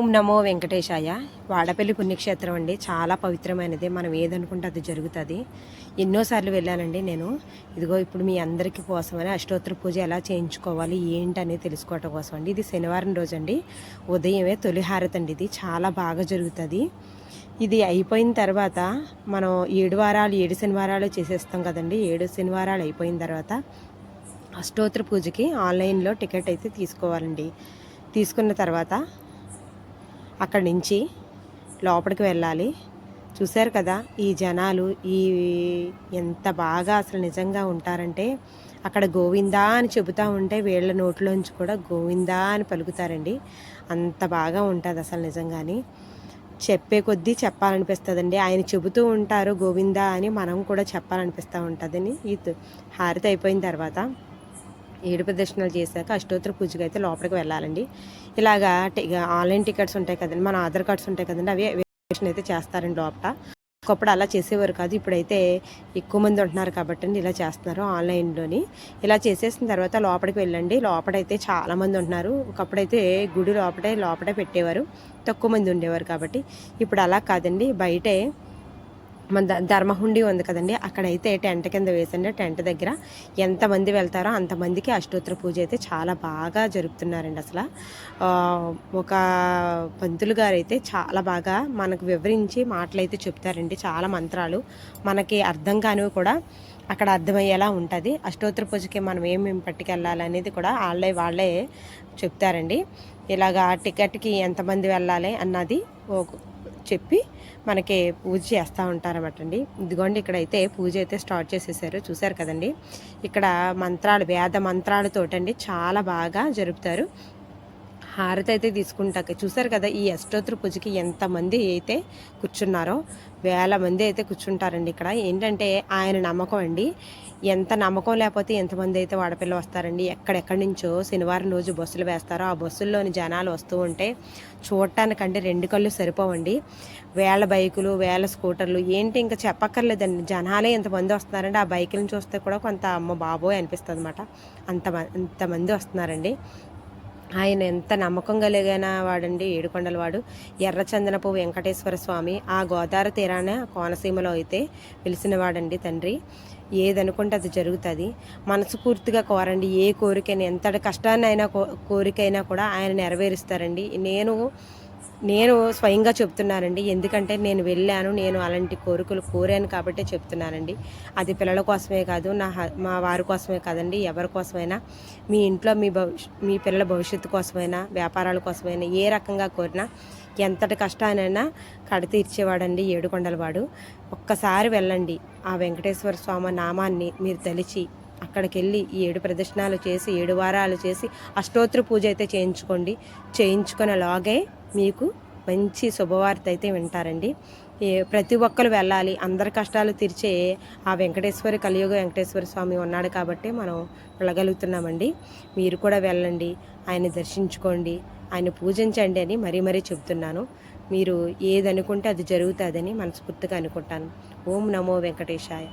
ఓం నమో వెంకటేశాయ. వాడపల్లి పుణ్యక్షేత్రం అండి. చాలా పవిత్రమైనది. మనం ఏదనుకుంటే అది జరుగుతుంది. ఎన్నోసార్లు వెళ్ళానండి నేను. ఇదిగో ఇప్పుడు మీ అందరికీ కోసమని అష్టోత్తర పూజ ఎలా చేయించుకోవాలి ఏంటని తెలుసుకోవటం కోసం అండి. ఇది శనివారం రోజు అండి ఉదయమే తొలిహారత అండి ఇది. చాలా బాగా జరుగుతుంది. ఇది అయిపోయిన తర్వాత మనం ఏడు వారాలు ఏడు శనివారాలు చేసేస్తాం కదండి. ఏడు శనివారాలు అయిపోయిన తర్వాత అష్టోత్తర పూజకి ఆన్లైన్లో టికెట్ అయితే తీసుకోవాలండి. తీసుకున్న తర్వాత అక్కడి నుంచి లోపలికి వెళ్ళాలి. చూశారు కదా ఈ జనాలు ఈ ఎంత బాగా అసలు నిజంగా ఉంటారంటే అక్కడ గోవిందా అని చెబుతూ ఉంటే వీళ్ళ నోట్లోంచి కూడా గోవిందా అని పలుకుతారండి. అంత బాగా ఉంటుంది అసలు నిజంగానే. చెప్పే కొద్దీ చెప్పాలనిపిస్తుందండి. ఆయన చెబుతూ ఉంటారు గోవిందా అని మనం కూడా చెప్పాలనిపిస్తూ ఉంటుందని. ఈ హారతి అయిపోయిన తర్వాత ఏడు ప్రదర్శనలు చేశాక అష్టోత్తర పూజకి అయితే లోపలికి వెళ్ళాలండి. ఇలాగా ఆన్లైన్ టికెట్స్ ఉంటాయి కదండి మన ఆధార్ కార్డ్స్ ఉంటాయి కదండి అవి వెరిఫికేషన్ అయితే చేస్తారండి లోపల. ఒకప్పుడు అలా చేసేవారు కాదు ఇప్పుడైతే ఎక్కువ మంది ఉంటున్నారు కాబట్టి అండి ఇలా చేస్తున్నారు ఆన్లైన్లోని. ఇలా చేసేసిన తర్వాత లోపలికి వెళ్ళండి లోపలైతే చాలామంది ఉంటున్నారు. ఒకప్పుడైతే గుడి లోపటే లోపటే పెట్టేవారు తక్కువ మంది ఉండేవారు కాబట్టి. ఇప్పుడు అలా కాదండి బయటే మన ధర్మహుండి ఉంది కదండి. అక్కడైతే టెంట్ కింద వేసండి. టెంట్ దగ్గర ఎంతమంది వెళ్తారో అంతమందికి అష్టోత్తర పూజ అయితే చాలా బాగా జరుపుతున్నారండి అసలు. ఒక పంతులు గారు అయితే చాలా బాగా మనకు వివరించి మాటలు అయితే చెప్తారండి. చాలా మంత్రాలు మనకి అర్థం కానివి కూడా అక్కడ అర్థమయ్యేలా ఉంటుంది. అష్టోత్తర పూజకి మనం ఏమేమి పట్టుకెళ్ళాలి అనేది కూడా వాళ్ళే వాళ్ళే చెప్తారండి. ఇలాగా టికెట్కి ఎంతమంది వెళ్ళాలి అన్నది చెప్పి మనకి పూజ చేస్తూ ఉంటారన్నమాట అండి ఇదిగోండి ఇక్కడైతే పూజ అయితే స్టార్ట్ చేసేసారు. చూసారు కదండి. ఇక్కడ మంత్రాలు వేద మంత్రాలతోటండి చాలా బాగా జరుపుతారు. హారతి అయితే తీసుకుంటాక చూసారు కదా ఈ అష్టోత్తర పూజకి ఎంతమంది అయితే కూర్చున్నారో వేల మంది అయితే కూర్చుంటారండి ఇక్కడ. ఏంటంటే ఆయన నమ్మకం అండి. ఎంత నమ్మకం లేకపోతే ఎంతమంది అయితే వాడపిల్ల వస్తారండి? ఎక్కడెక్కడి నుంచో శనివారం రోజు బస్సులు వేస్తారో ఆ బస్సుల్లోని జనాలు వస్తూ ఉంటే చూడటానికంటే రెండు కళ్ళు సరిపోవండి. వేల బైకులు వేల స్కూటర్లు ఏంటి ఇంకా చెప్పక్కర్లేదండి. జనాలే ఎంతమంది వస్తున్నారండి? ఆ బైకులను చూస్తే కూడా కొంత అమ్మ బాబోయ్ అనిపిస్తుంది అనమాట అంత అంతమంది వస్తున్నారండి. ఆయన ఎంత నమ్మకం కలిగిన వాడండి ఏడుకొండల వాడు. ఎర్రచందనపు వెంకటేశ్వర స్వామి ఆ గోదావరి తీరాన కోనసీమలో అయితే పిలిచినవాడండి తండ్రి. ఏదనుకుంటే అది జరుగుతుంది. మనస్ఫూర్తిగా కోరండి. ఏ కోరికైనా ఎంతటి కష్టాన్నైనా కోరికైనా కూడా ఆయన నెరవేరుస్తారండి. నేను నేను స్వయంగా చెప్తున్నానండి. ఎందుకంటే నేను వెళ్ళాను నేను అలాంటి కోరికలు కోరాను కాబట్టే చెప్తున్నానండి. అది పిల్లల కోసమే కాదు నా మా వారి కోసమే కాదండి ఎవరి కోసమైనా మీ ఇంట్లో మీ భవిష్ మీ పిల్లల భవిష్యత్తు కోసమైనా వ్యాపారాల కోసమైనా ఏ రకంగా కోరినా ఎంతటి కష్టానైనా కడతీర్చేవాడండి ఏడుకొండలవాడు. ఒక్కసారి వెళ్ళండి. ఆ వెంకటేశ్వర స్వామి నామాన్ని మీరు తలిచి అక్కడికి వెళ్ళి ఈ ఏడు ప్రదక్షిణాలు చేసి ఏడు వారాలు చేసి అష్టోత్తర పూజ అయితే చేయించుకోండి. చేయించుకునే లాగే మీకు మంచి శుభవార్త అయితే వింటారండి. ప్రతి ఒక్కరు వెళ్ళాలి. అందరి కష్టాలు తీర్చే ఆ వెంకటేశ్వరి కలియుగ వెంకటేశ్వర స్వామి ఉన్నాడు కాబట్టి మనం వెళ్ళగలుగుతున్నామండి. మీరు కూడా వెళ్ళండి. ఆయన దర్శించుకోండి. ఆయన పూజించండి అని మరీ మరీ చెప్తున్నాను. మీరు ఏదనుకుంటే అది జరుగుతుందని మనస్ఫూర్తిగా అనుకుంటాను. ఓం నమో వెంకటేశాయ.